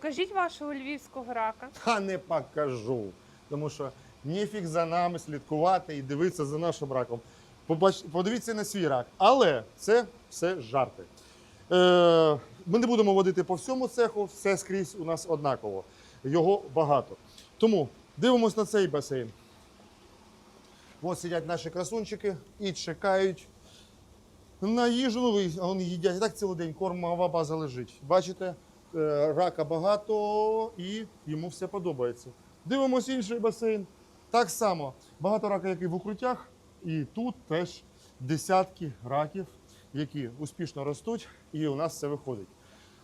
Покажіть вашого львівського рака. Та не покажу. Тому що ніфіг за нами слідкувати і дивитися за нашим раком. Побач... Подивіться на свій рак. Але це все жарти. Е... Ми не будемо водити по всьому цеху, все скрізь у нас однаково. Його багато. Тому дивимось на цей басейн. Ось сидять наші красунчики і чекають на їжу. Ну, вони їдять. Так цілий день кормова база лежить. Бачите, рака багато і йому все подобається. Дивимось інший басейн. Так само багато рака, як і в укруттях, і тут теж десятки раків, які успішно ростуть, і у нас це виходить.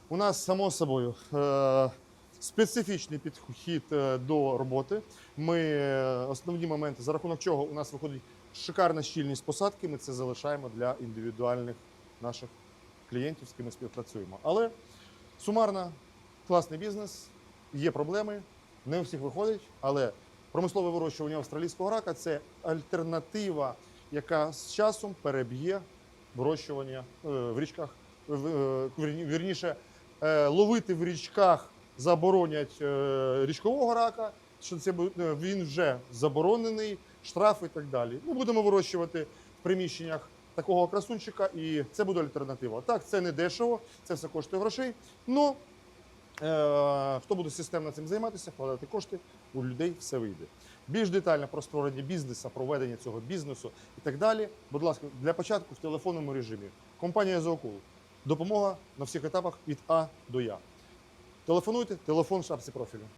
У нас, само собою, е, специфічний підхід е, до роботи. Ми е, основні моменти, за рахунок чого у нас виходить шикарна щільність посадки. Ми це залишаємо для індивідуальних наших клієнтів, з ким ми співпрацюємо. Але сумарно класний бізнес, є проблеми, не у всіх виходить, але промислове вирощування австралійського рака це альтернатива, яка з часом переб'є вирощування е, в річках. е, вірні- Вірніше, е, ловити в річках заборонять річкового рака, що це він вже заборонений, штраф і так далі. Ми будемо вирощувати в приміщеннях такого красунчика, і це буде альтернатива. Так, це не дешево, це все коштує грошей. Ну е, хто буде системно цим займатися, вкладати кошти, у людей все вийде. Більш детально про створення бізнесу, проведення цього бізнесу і так далі. Будь ласка, для початку в телефонному режимі. Компанія Зоокул. Допомога на всіх етапах від А до Я. Телефонуйте, телефон в шапці профілю.